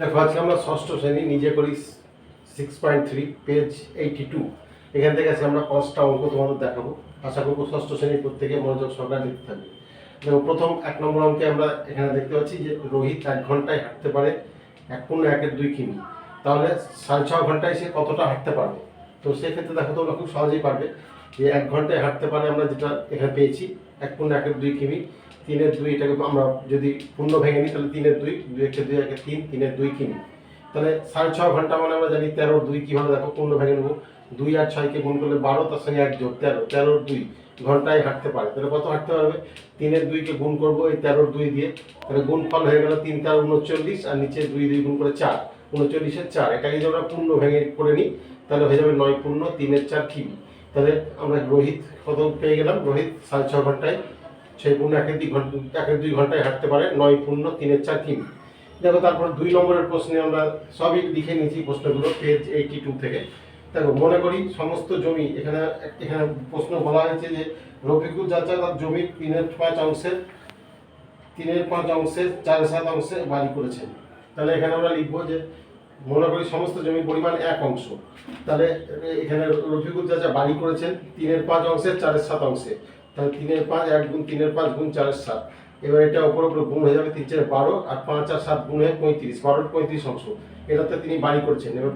দেখো, আজকে আমরা ষষ্ঠ শ্রেণি, নিজে করি six point three page eighty two এখান থেকে আজকে আমরা পাঁচটা অঙ্ক তোমাদের দেখাবো। আশা করব ষষ্ঠ শ্রেণির প্রত্যেকে মনোযোগ সহকারে দেখতে থাকবে। দেখো, প্রথম এক নম্বর অঙ্কে আমরা এখানে দেখতে পাচ্ছি যে রোহিত এক ঘন্টায় হাঁটতে পারে, এক পূর্ণ একের দুই কিমি। তাহলে সাড়ে ছ ঘন্টায় সে কতটা হাঁটতে পারবে? তো সেক্ষেত্রে দেখো তোমরা খুব সহজেই পারবে। যে এক ঘন্টায় হাঁটতে পারে আমরা যেটা এখানে পেয়েছি, এক পূর্ণ একের দুই কিমি। তিনের দুই এটাকে আমরা যদি পূর্ণ ভেঙে নিই, তাহলে তিনের দুই দুই একে দুই একে তিন, তিনের দুই কিমি। তাহলে সাড়ে ছ ঘণ্টা মানে আমরা জানি তেরো দুই কীভাবে দেখো পূর্ণ ভেঙে নেব। দুই আর ছয়কে গুণ করলে বারো, তার সঙ্গে এক যোগ তেরো। তেরোর দুই ঘন্টায় হাঁটতে পারে। তাহলে কত হাঁটতে পারবে? তিনের দুইকে গুণ করব এই তেরোর দুই দিয়ে। তাহলে গুণ ফল হয়ে গেল তিন, তেরো, উনচল্লিশ আর নিচে দুই দুই গুণ করে চার। উনচল্লিশের চার। এটাকে যদি আমরা পূর্ণ ভেঙে করে নিই, তাহলে হয়ে যাবে নয় পূর্ণ, তিনের চার কিমি। তাহলে আমরা রোহিত কত পেয়ে গেলাম। রোহিত সাড়ে ছ ঘন্টায়। ছয় পূর্ণ একের দুই ঘণ্টা, একের দুই ঘন্টায় হাঁটতে পারে। নয় পূর্ণ, তিনের চার তিন। দেখো, তারপর দুই নম্বরের প্রশ্নে আমরা সবই লিখে নিয়েছি প্রশ্নগুলো পেজ এইটি টু থেকে। দেখো, মনে করি সমস্ত জমি, এখানে এখানে প্রশ্ন বলা হয়েছে যে রফিকুল চাচা তার জমির তিনের পাঁচ অংশের, তিনের পাঁচ অংশের চার সাত অংশে বাড়ি করেছেন। তাহলে এখানে আমরা লিখব যে মনে করি সমস্ত জমির পরিমাণ এক অংশ। তাহলে, এখানে রফিকুল চাচা বাড়ি করেছেন তিনের পাঁচ অংশের চারের সাত অংশে। তাহলে তিনের পাঁচ এক গুণ তিনের পাঁচ গুণ চারের সাত। এবার এটা ওপর ওপর গুণ হয়ে যাবে তিন চারে বারো আর পাঁচ আর সাত গুণ হয়ে পঁয়ত্রিশ। বারোর পঁয়ত্রিশ অংশ। এটাতে তিনি বাড়ি করছেন। এবার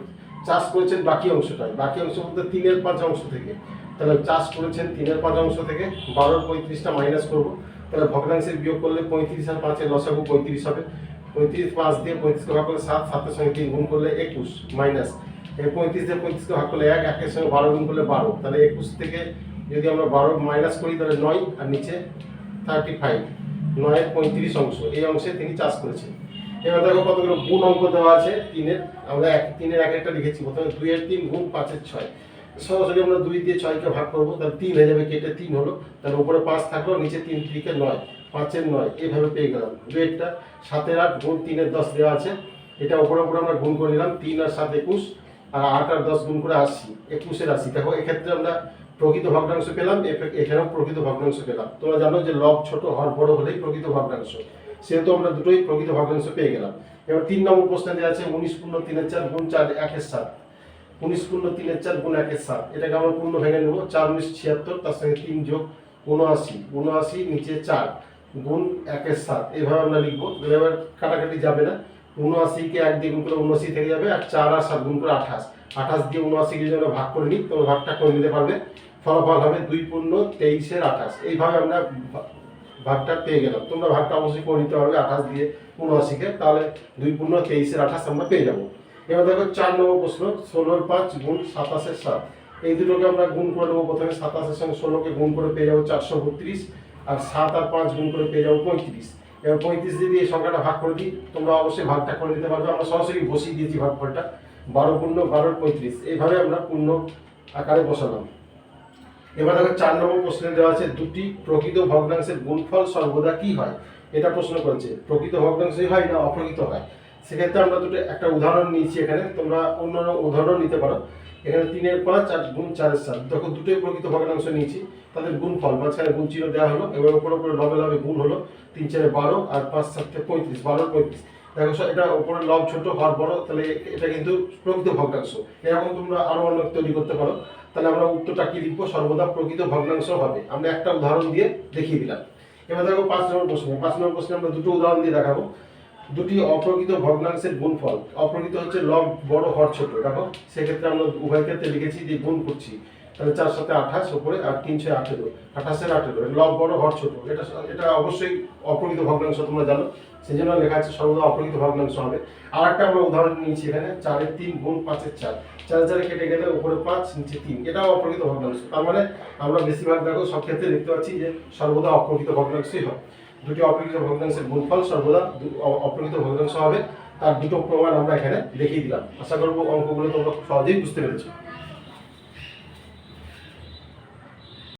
চাষ করেছেন বাকি অংশটাই। বাকি অংশ বলতে তিনের পাঁচ অংশ থেকে। তাহলে চাষ করেছেন তিনের পাঁচ অংশ থেকে। বারোর পঁয়ত্রিশটা মাইনাস করব। তাহলে ভগ্নাংশের বিয়োগ করলে পঁয়ত্রিশ আর পাঁচের লসাগু পঁয়ত্রিশ হবে। পঁয়ত্রিশ পাঁচ দিয়ে পঁয়ত্রিশকে ভাগ করলে সাত, সাতের সঙ্গে তিন গুণ করলে একুশ, মাইনাস। এই পঁয়ত্রিশ দিয়ে পঁয়ত্রিশকে ভাগ করলে এক, একের সঙ্গে বারো গুণ করলে বারো। তাহলে একুশ থেকে যদি আমরা বারো মাইনাস করি, তাহলে নয়, আর নিচে থার্টি ফাইভ নয়ের পঁয়ত্রিশ অংশ, এই অংশে তিনি চাষ করেছেন। এবার দেখো কতগুলো গুণ অঙ্ক দেওয়া আছে তিনের। আমরা এক, তিনের এক একটা লিখেছি। প্রথমে দুইয়ের তিন গুণ পাঁচের ছয়। সরাসরি আমরা দুই দিয়ে ছয়কে ভাগ করব, তাহলে তিন হয়ে যাবে, কেটে তিন হলো। তাহলে উপরে পাঁচ থাকল, নিচে তিন তিরিকে নয়। পাঁচের নয় এইভাবে পেয়ে গেলাম। দুয়েরটা, সাতের আট, গুণ তিনের দশ দেওয়া আছে। এটা ওপরে ওপরে আমরা গুণ করে নিলাম, তিন আর সাত একুশ, আর আট আর দশ গুণ করে আশি, একুশের আশি। দেখো, এক্ষেত্রে আমরা প্রকৃত ভগ্নাংশ পেলাম এখানেও প্রকৃত ভগ্নাংশ পেলাম। তোমরা জানো যে লব ছোট হর বড় হলেই প্রকৃত ভগ্নাংশ। সেহেতু আমরা দুটোই প্রকৃত ভগ্নাংশ পেয়ে গেলাম। এবার তিন নম্বর প্রশ্নে দেওয়া আছে, উনিশ পূর্ণ তিনের চার গুণ চার, একের সাত। উনিশ পূর্ণ তিনের চার গুণ একের সাত। এটাকে আমরা পূর্ণ ভেঙে নেব, চার উনিশ ছিয়াত্তর, তার সঙ্গে তিন যোগ উনআশি উনআশি নিচে চার। গুণ একের সাত। এইভাবে আমরা লিখব। এবার কাটাকাটি যাবে না। উনআশিকে এক দিয়ে গুণ করে উনআশি থেকে যাবে আর চার আর সাত গুণ করে আঠাশ। আঠাশ দিয়ে উনআশিকে যদি আমরা ভাগ করে নিই। তবে ভাগটা করে নিতে পারবে। ফলাফল হবে দুই পূর্ণ তেইশের আঠাশ। এইভাবে আমরা ভাগটা পেয়ে গেলাম। তোমরা ভাগটা অবশ্যই করে নিতে পারবে আঠাশ দিয়ে উনআশিকে তাহলে দুই পূর্ণ তেইশের আঠাশ আমরা পেয়ে যাব। এবার দেখো চার নম্বর প্রশ্ন ষোলোর পাঁচ গুণ সাতাশের সাত। এই দুটোকে আমরা গুণ করে নেব প্রথমে। সাতাশের সঙ্গে ষোলোকে গুণ করে পেয়ে যাব চারশো বত্রিশ। আর সাত আর পাঁচ গুণ করে পেয়ে যাব পঁয়ত্রিশ। এবার পঁয়ত্রিশ দিয়ে এই সংখ্যাটা ভাগ করে দিই, তোমরা অবশ্যই ভাগটা করে দিতে পারবে। আমরা সরাসরি বসিয়ে দিয়েছি ভাগফলটা। বারো পূর্ণ বারোর পঁয়ত্রিশ। এইভাবে আমরা পূর্ণ আকারে বসালাম। এবার দেখো চার নম্বর প্রশ্নে দেওয়া আছে, দুটি প্রকৃত ভগ্নাংশের গুণফল সর্বদা কি হয়? এটা প্রশ্ন করেছে, প্রকৃত ভগ্নাংশই হয় না অপ্রকৃত হয়? সেক্ষেত্রে আমরা দুটো, একটা উদাহরণ নিয়েছি এখানে। তোমরা অন্য উদাহরণ নিতে পারো। এখানে তিনের পাঁচ আর গুণ চারের সাত। দেখো, দুটোই প্রকৃত ভগ্নাংশ নিয়েছি। তাদের গুণফল, মাঝখানে গুণ চিহ্ন দেওয়া হলো এবার উপরে উপরে লবে লবে গুণ হলো। তিন চারে বারো আর পাঁচ সাতটা পঁয়ত্রিশ, বারো পঁয়ত্রিশ। দেখো এটা উপরে লব ছোট হর বড় তাহলে এটা কিন্তু প্রকৃত ভগ্নাংশ। এরকম তোমরা আরও অনেক তৈরি করতে পারো। তাহলে আমরা উত্তরটা কি লিখব? সর্বদা প্রকৃত ভগ্নাংশ হবে। আমরা একটা উদাহরণ দিয়ে দেখিয়ে দিলাম। এবার দেখো, পাঁচ নম্বর প্রশ্ন। পাঁচ নম্বর প্রশ্নে আমরা দুটো উদাহরণ দিয়ে দেখাবো। দুটি অপ্রকৃত ভগ্নাংশের গুণফল। অপ্রকৃত হচ্ছে লব বড় হর ছোট, দেখো? সেক্ষেত্রে আমরা উভয় ক্ষেত্রে লিখেছি যে গুণ করছি। তাহলে চার সাথে আঠাশ, উপরে আর তিন ছয় আঠেরো আঠাশের আঠেরো লব বড় হর ছোট। এটা এটা অবশ্যই অপ্রকৃত ভগ্নাংশ তোমরা জানো। সেই জন্য লেখা আছে সর্বদা অপ্রকৃত ভগ্নাংশ হবে। আর একটা আমরা উদাহরণ নিয়েছি এখানে, চারের তিন গুণ পাঁচের চার। চারে চারে কেটে গেলে উপরে পাঁচ, নিচে তিন। এটাও অপ্রকৃত ভগ্নাংশ। তার মানে আমরা বেশিরভাগ, দেখো, সব ক্ষেত্রে দেখতে পাচ্ছি যে সর্বদা অপ্রকৃত ভগ্নাংশই হয় দুটি অপ্রকৃত ভগ্নাংশের গুণফল সর্বদা অপ্রকৃত ভগ্নাংশ হবে। তার দুটো প্রমাণ আমরা এখানে দেখিয়ে দিলাম। আশা করব অঙ্কগুলো তোমরা সহজেই বুঝতে পেরেছ।